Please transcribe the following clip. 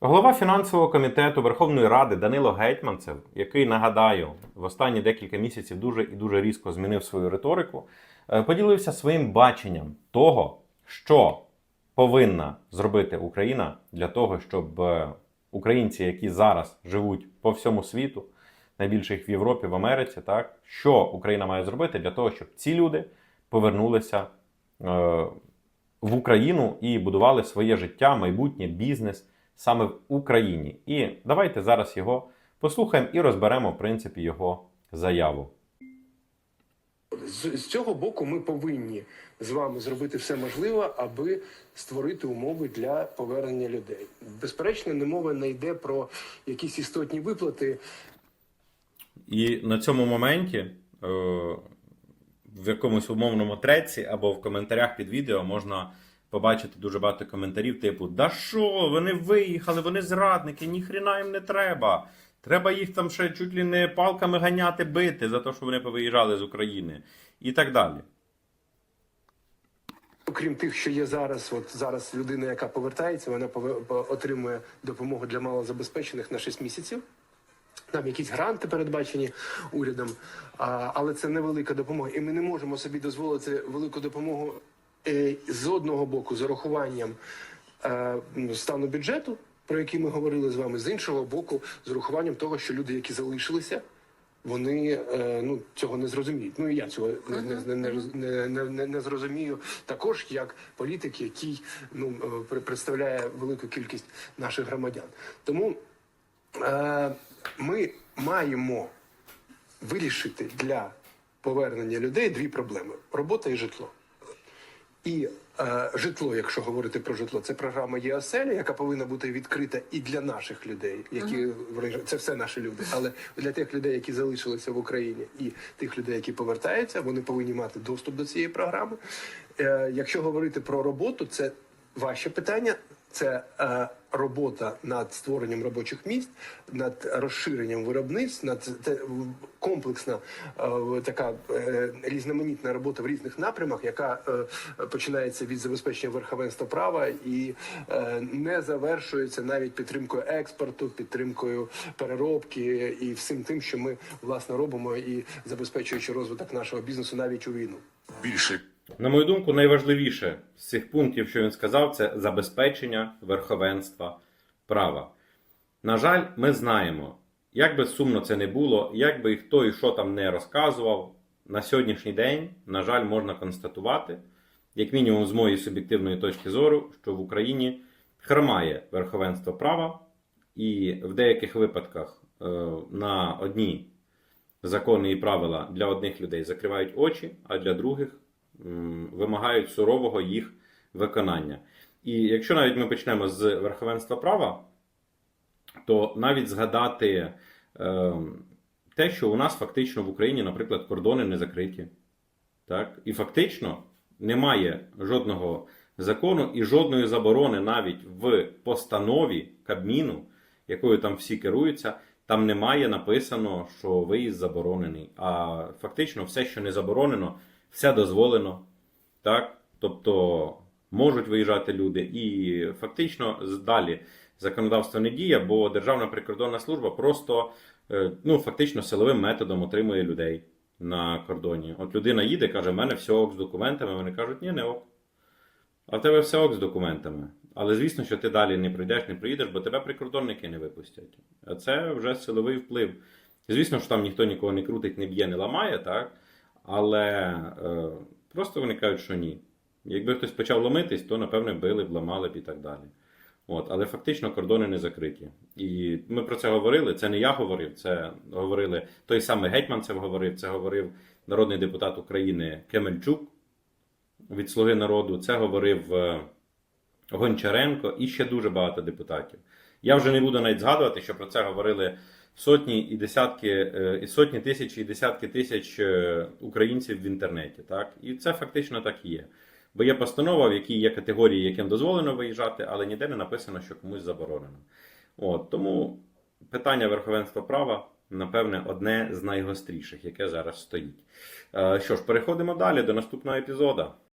Голова фінансового комітету Верховної Ради Данило Гетьманцев, який нагадаю, в останні декілька місяців дуже і дуже різко змінив свою риторику, е, поділився своїм баченням того, що повинна зробити Україна для того, щоб е, українці, які зараз живуть по всьому світу, найбільше їх в Європі, в Америці, так що Україна має зробити для того, щоб ці люди повернулися е, в Україну і будували своє життя, майбутнє, бізнес саме в Україні. І давайте зараз його послухаємо і розберемо, в принципі, його заяву. З, з цього боку ми повинні з вами зробити все можливе, аби створити умови для повернення людей. Безперечно, не мова не йде про якісь істотні виплати. І на цьому моменті е, в якомусь умовному треці або в коментарях під відео можна побачити дуже багато коментарів, типу: Да що, вони виїхали, вони зрадники, ніхрена їм не треба. Треба їх там ще чуть ли не палками ганяти, бити за те, що вони повиїжджали з України. І так далі. Окрім тих, що є зараз, от зараз людина, яка повертається, вона отримує допомогу для малозабезпечених на 6 місяців. Там якісь гранти передбачені урядом, але це невелика допомога. І ми не можемо собі дозволити велику допомогу з одного боку з урахуванням е, ну, стану бюджету, про який ми говорили з вами, з іншого боку, з урахуванням того, що люди, які залишилися, вони е, ну цього не зрозуміють. Ну і я цього не, не, не, не, не, не, не зрозумію також як політик, який ну е, представляє велику кількість наших громадян. Тому е, ми маємо вирішити для повернення людей дві проблеми: робота і житло. І е, житло, якщо говорити про житло, це програма ЄОСЕЛі, яка повинна бути відкрита і для наших людей, які виїжджають. це все наші люди. Але для тих людей, які залишилися в Україні, і тих людей, які повертаються, вони повинні мати доступ до цієї програми. Е, якщо говорити про роботу, це ваше питання. Це е, робота над створенням робочих місць, над розширенням виробництв, над те, комплексна е, така е, різноманітна робота в різних напрямах, яка е, починається від забезпечення верховенства права і е, не завершується навіть підтримкою експорту, підтримкою переробки і всім тим, що ми власне робимо, і забезпечуючи розвиток нашого бізнесу навіть у війну. більше На мою думку, найважливіше з цих пунктів, що він сказав, це забезпечення верховенства права. На жаль, ми знаємо, як би сумно це не було, як би хто і що там не розказував, на сьогоднішній день, на жаль, можна констатувати, як мінімум з моєї суб'єктивної точки зору, що в Україні хромає верховенство права, і в деяких випадках е, на одні закони і правила для одних людей закривають очі, а для других вимагають сурового їх виконання. І якщо навіть ми почнемо з верховенства права, то навіть згадати е, те, що у нас фактично в Україні, наприклад, кордони не закриті. Так? І фактично немає жодного закону і жодної заборони навіть в постанові Кабміну, якою там всі керуються, там немає написано, що виїзд заборонений. А фактично все, що не заборонено, все дозволено. Так? Тобто можуть виїжджати люди. І фактично далі законодавство не діє, бо Державна прикордонна служба просто е, ну, фактично силовим методом отримує людей на кордоні. От людина їде, каже, в мене все ок з документами. Вони кажуть, ні, не ок. А в тебе все ок з документами. Але звісно, що ти далі не прийдеш, не приїдеш, бо тебе прикордонники не випустять. А це вже силовий вплив. Звісно, що там ніхто нікого не крутить, не б'є, не ламає, так? Але е, просто вони кажуть, що ні. Якби хтось почав ломитись, то напевне били б, ламали б і так далі. От, але фактично кордони не закриті. І ми про це говорили. Це не я говорив, це говорили той самий гетьман це говорив, це говорив народний депутат України Кемельчук від Слуги народу, це говорив е, Гончаренко і ще дуже багато депутатів. Я вже не буду навіть згадувати, що про це говорили сотні і десятки, е, і сотні тисяч і десятки тисяч е, українців в інтернеті. Так? І це фактично так і є. Бо є постанова, в якій є категорії, яким дозволено виїжджати, але ніде не написано, що комусь заборонено. От, тому питання верховенства права, напевне, одне з найгостріших, яке зараз стоїть. Е, Що ж, переходимо далі до наступного епізоду.